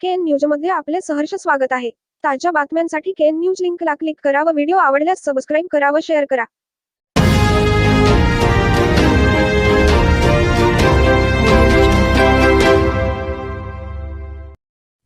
केन न्यूजमध्ये आपले सहर्ष स्वागत आहे. ताज्या बातम्यांसाठी केन न्यूज लिंकला क्लिक करा व व्हिडिओ आवडल्यास सबस्क्राईब करा व शेअर करा.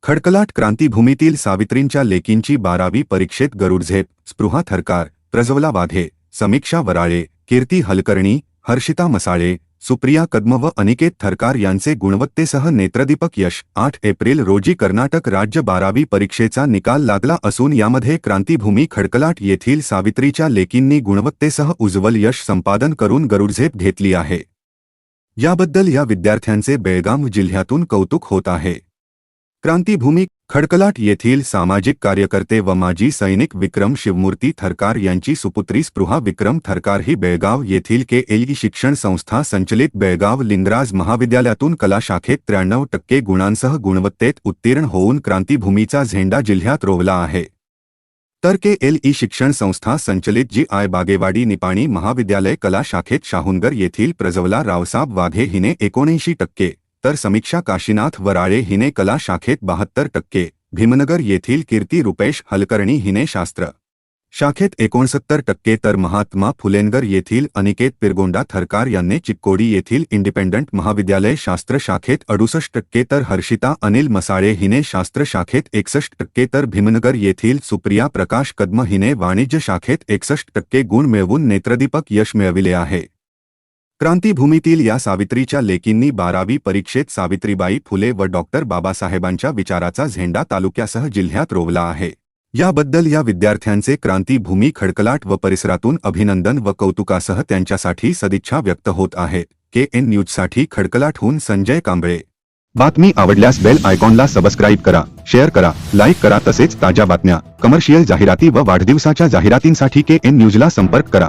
खडकलाट क्रांतीभूमीतील सावित्रींच्या लेकींची बारावी परीक्षेत गरुडझेप स्पृहा थरकार प्रज्वला वाधे समीक्षा वराळे कीर्ती हलकर्णी हर्षिता मसाळे सुप्रिया कदम व अनिकेत थरकार यांचे गुणवत्तेसह नेत्रदीपक यश. आठ एप्रिल रोजी कर्नाटक राज्य बारावी परीक्षेचा निकाल लागला असून यामध्ये क्रांतीभूमी खडकलाट येथील सावित्रीच्या लेकींनी गुणवत्तेसह उज्ज्वल यश संपादन करून गरुडझेप घेतली आहे. याबद्दल या विद्यार्थ्यांचे बेळगाव जिल्ह्यातून कौतुक होत आहे. क्रांतीभूमी खडकलाट येथील सामाजिक कार्यकर्ते व माजी सैनिक विक्रम शिवमूर्ती थरकार यांची सुपुत्री स्पृहा विक्रम थरकार ही बेळगाव येथील के एल शिक्षण संस्था संचलित बेळगाव लिंगराज महाविद्यालयातून कला शाखेत त्र्याण्णव टक्के गुणांसह गुणवत्तेत उत्तीर्ण होऊन क्रांतीभूमीचा झेंडा जिल्ह्यात रोवला आहे. तर के एल ई शिक्षण संस्था संचलित जी आय बागेवाडी निपाणी महाविद्यालय कला शाखेत शाहुनगर येथील प्रजवला रावसाब वाघे हिने एकोणऐंशी टक्के तर समीक्षा काशीनाथ वराळे हिने कला शाखेत बहात्तर टक्के भीमनगर येथील कीर्ती रुपेश हलकर्णी हिने शास्त्र. शाखेत एकोणसत्तर टक्के तर महात्मा फुलेनगर येथील अनिकेत पिरगोंडा थरकार यांनी चिक्कोडी येथील इंडिपेंडंट महाविद्यालय शास्त्र शाखेत अडुसष्ट टक्के तर हर्षिता अनिल मसाळे हिने शास्त्र शाखेत एकसष्ट टक्के तर भीमनगर येथील सुप्रिया प्रकाश कदम हिने वाणिज्य शाखेत एकसष्ट टक्के गुण मिळवून नेत्रदीपक यश मिळविले आहे. क्रांतीभूमीतील या सावित्रीच्या लेकींनी बारावी परीक्षेत सावित्रीबाई फुले व डॉक्टर बाबासाहेबांच्या विचाराचा झेंडा तालुक्यासह जिल्ह्यात रोवला आहे. याबद्दल या विद्यार्थ्यांचे क्रांतीभूमी खडकलाट व परिसरातून अभिनंदन व कौतुकासह त्यांच्यासाठी सदिच्छा व्यक्त होत आहेत के एन न्यूजसाठी खडकलाटहून संजय कांबळे. बातमी आवडल्यास बेल आयकॉनला सबस्क्राईब करा शेअर करा लाईक करा तसेच ताज्या बातम्या कमर्शियल जाहिराती व वाढदिवसाच्या जाहिरातींसाठी के एन न्यूजला संपर्क करा.